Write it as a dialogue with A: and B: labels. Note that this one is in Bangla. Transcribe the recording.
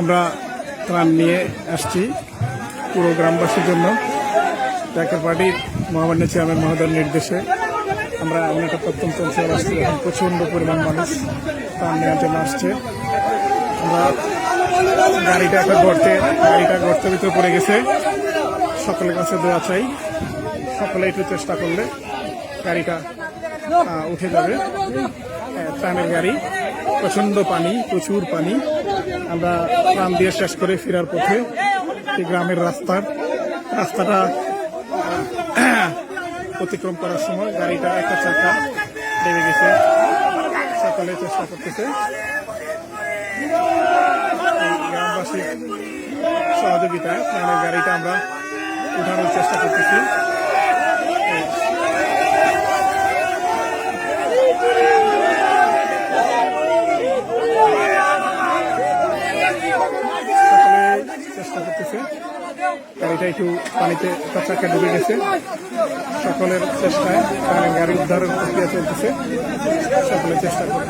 A: আমরা ত্রাণ নিয়ে আসছি পুরো গ্রামবাসীর জন্য। জাকের পার্টির মহামান্য চেয়ারম্যান মহোদয়ের নির্দেশে আমরা এমন একটা প্রত্যন্ত অঞ্চলে আসছি এখন প্রচণ্ড পরিমাণ মানুষ ত্রাণ নেওয়ার জন্য আসছে। আমরা গাড়িটা একটা গর্তে, গাড়িটা গর্তের ভিতরে পড়ে গেছে। সকলের কাছে দোয়া চাই, সকলে একটু চেষ্টা করলে গাড়িটা উঠে যাবে। ত্রাণের গাড়ি, প্রচণ্ড পানি, প্রচুর পানি। আমরা ত্রাণ দিয়ে শেষ করে ফেরার পথে। এই গ্রামের রাস্তার রাস্তাটা অতিক্রম করার সময় গাড়িটা একটা চাকা লেগে গেছে। সকলে চেষ্টা করতেছে। গ্রামবাসীর সহযোগিতায় গাড়িটা আমরা উঠানোর চেষ্টা করতেছি সকলে চেষ্টা করতেছে। গাড়িটা একটু পানিতে চাকা ডুবে গেছে। সকলের চেষ্টায় গাড়ি উদ্ধারের প্রক্রিয়া চলতেছে। সকলের চেষ্টা করে